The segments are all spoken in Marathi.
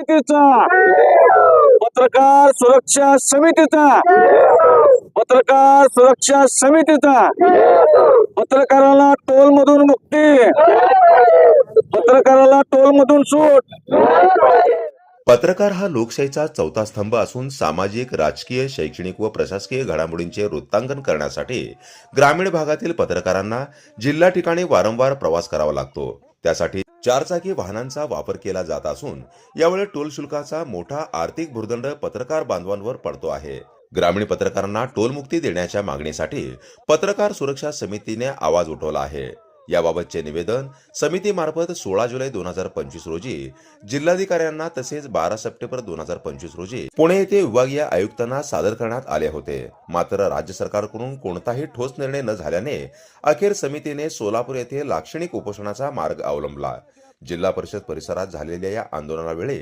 समितीचा. पत्रकार सुरक्षा समितीचा. पत्रकार सुरक्षा समितीचा. पत्रकाराला टोल मधून मुक्ती. पत्रकाराला टोल मधून सूट. पत्रकार हा लोकशाहीचा चौथा स्तंभ असून सामाजिक राजकीय शैक्षणिक व प्रशासकीय घडामोडींचे वृत्तांकन करण्यासाठी ग्रामीण भागातील पत्रकारांना जिल्हा ठिकाणी वारंवार प्रवास करावा लागतो. त्यासाठी चारचाकी वाहनांचा वापर केला जात असून यावेळी टोल शुल्काचा मोठा आर्थिक भूर्दंड पत्रकार बांधवांवर पडतो आहे. ग्रामीण पत्रकारांना टोलमुक्ती देण्याच्या मागणीसाठी पत्रकार सुरक्षा समितीने आवाज उठवला आहे. याबाबतचे निवेदन समितीमार्फत सोळा जुलै दोन हजार पंचवीस रोजी जिल्हाधिकाऱ्यांना तसेच बारा सप्टेंबर दोन हजार पंचवीस रोजी पुणे येथे विभागीय आयुक्तांना सादर करण्यात आले होते. मात्र राज्य सरकारकडून कोणताही ठोस निर्णय न झाल्याने अखेर समितीने सोलापूर येथे लाक्षणिक उपोषणाचा मार्ग अवलंबला. जिल्हा परिषद परिसरात झालेल्या या आंदोलनावेळी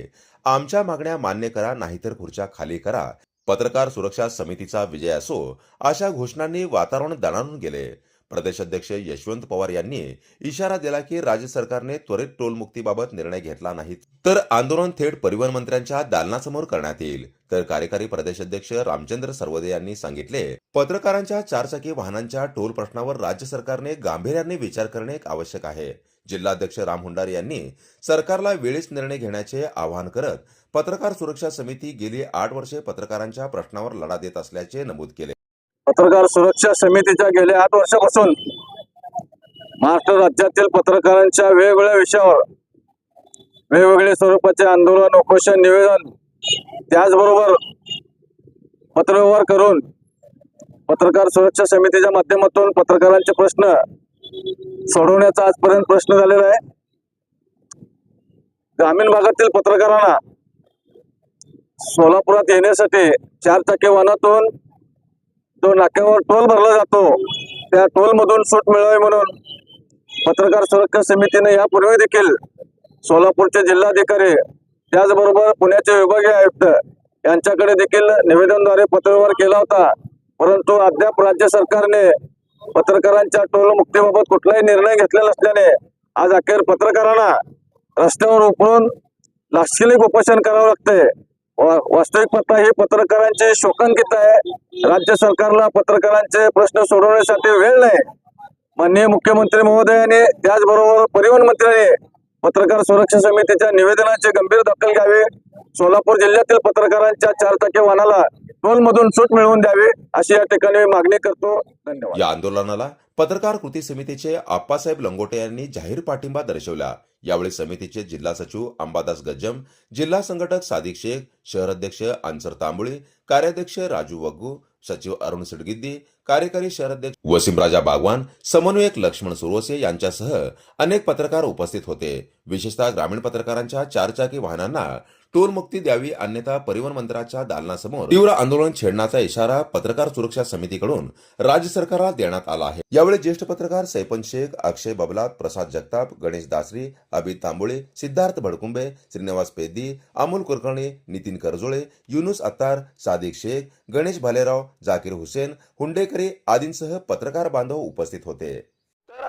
आमच्या मागण्या मान्य करा नाहीतर खुर्च्या खाली करा पत्रकार सुरक्षा समितीचा विजय असो अशा घोषणांनी वातावरण दणाणून गेले. प्रदेशाध्यक्ष यशवंत पवार यांनी इशारा दिला की राज्य सरकारने त्वरित टोलमुक्तीबाबत निर्णय घेतला नाही. तर आंदोलन थेट परिवहन मंत्र्यांच्या दालनासमोर करण्यात येईल. तर कार्यकारी प्रदेशाध्यक्ष रामचंद्र सर्वदे यांनी सांगितले पत्रकारांच्या चारचाकी वाहनांच्या टोल प्रश्नावर राज्य सरकारने गांभीर्याने विचार करणे आवश्यक आहे. जिल्हाध्यक्ष राम हुंडारे यांनी सरकारला वेळीच निर्णय घेण्याचे आवाहन करत पत्रकार सुरक्षा समिती गेली आठ वर्षे पत्रकारांच्या प्रश्नावर लढा देत असल्याचे नमूद केले. पत्रकार सुरक्षा समितीच्या गेल्या आठ वर्षापासून महाराष्ट्र राज्यातील पत्रकारांच्या वेगवेगळ्या विषयावर वेगवेगळे स्वरूपाचे आंदोलन उपोषण निवेदन त्याचबरोबर पत्रव्यवहार करून पत्रकार सुरक्षा समितीच्या माध्यमातून पत्रकारांचे प्रश्न सोडवण्याचा आजपर्यंत प्रश्न झालेला आहे. ग्रामीण भागातील पत्रकारांना सोलापुरात येण्यासाठी चार चाकी वाहनातून जो नाक्यावर टोल भरला जातो त्या टोल मधून सूट मिळावी म्हणून पत्रकार सुरक्षा समितीने यापूर्वी देखील सोलापूरचे जिल्हाधिकारी त्याचबरोबर पुण्याचे विभागीय आयुक्त यांच्याकडे देखील निवेदनद्वारे पत्रव्यवहार केला होता. परंतु अद्याप राज्य सरकारने पत्रकारांच्या टोल मुक्तीबाबत कुठलाही निर्णय घेतलेला नसल्याने आज अखेर पत्रकारांना रस्त्यावर उपळून लाक्षणिक उपोषण करावं लागतंय. वास्तविक पाहता हे पत्रकारांचे शोकांकित आहे. राज्य सरकारला पत्रकारांचे प्रश्न सोडवण्यासाठी वेळ नाही. माननीय मुख्यमंत्री महोदयाने त्याचबरोबर परिवहन मंत्र्याने पत्रकार सुरक्षा समितीच्या निवेदनाची गंभीर दखल घ्यावी. सोलापूर जिल्ह्यातील पत्रकारांच्या चार टक्के वाहनाला टोल मधून सूट मिळवून द्यावी अशी या ठिकाणी मागणी करतो. धन्यवाद. या आंदोलनाला पत्रकार कृती समितीचे आप्पासाहेब लंगोटे यांनी जाहीर पाठिंबा दर्शवला. यावेळी समितीचे जिल्हा सचिव अंबादास गज्जम जिल्हा संघटक सादिक शेख शहर अध्यक्ष अन्सर तांबुळे कार्याध्यक्ष राजू वग्गू सचिव अरुण सिडगिद्दी कार्यकारी शहर अध्यक्ष वसीमराजा बागवान समन्वयक लक्ष्मण सुरवसे यांच्यासह अनेक पत्रकार उपस्थित होते. विशेषतः ग्रामीण पत्रकारांच्या चारचाकी वाहनांना टोलमुक्ती द्यावी अन्यथा परिवहन मंत्र्याच्या दालनासमोर तीव्र आंदोलन छेडण्याचा इशारा पत्रकार सुरक्षा समितीकडून राज्य सरकारला देण्यात आला आहे. यावेळी ज्येष्ठ पत्रकार सैपन शेख अक्षय बबलात प्रसाद जगताप गणेश दासरी अभित तांबोळे सिद्धार्थ भडकुंबे श्रीनिवास पेद्दी अमोल कुलकर्णी नितीन करजोळे युनुस अत्तार सादिक शेख गणेश भालेराव जाकीर हुसेन हुंडेकरी आदींसह पत्रकार बांधव उपस्थित होते.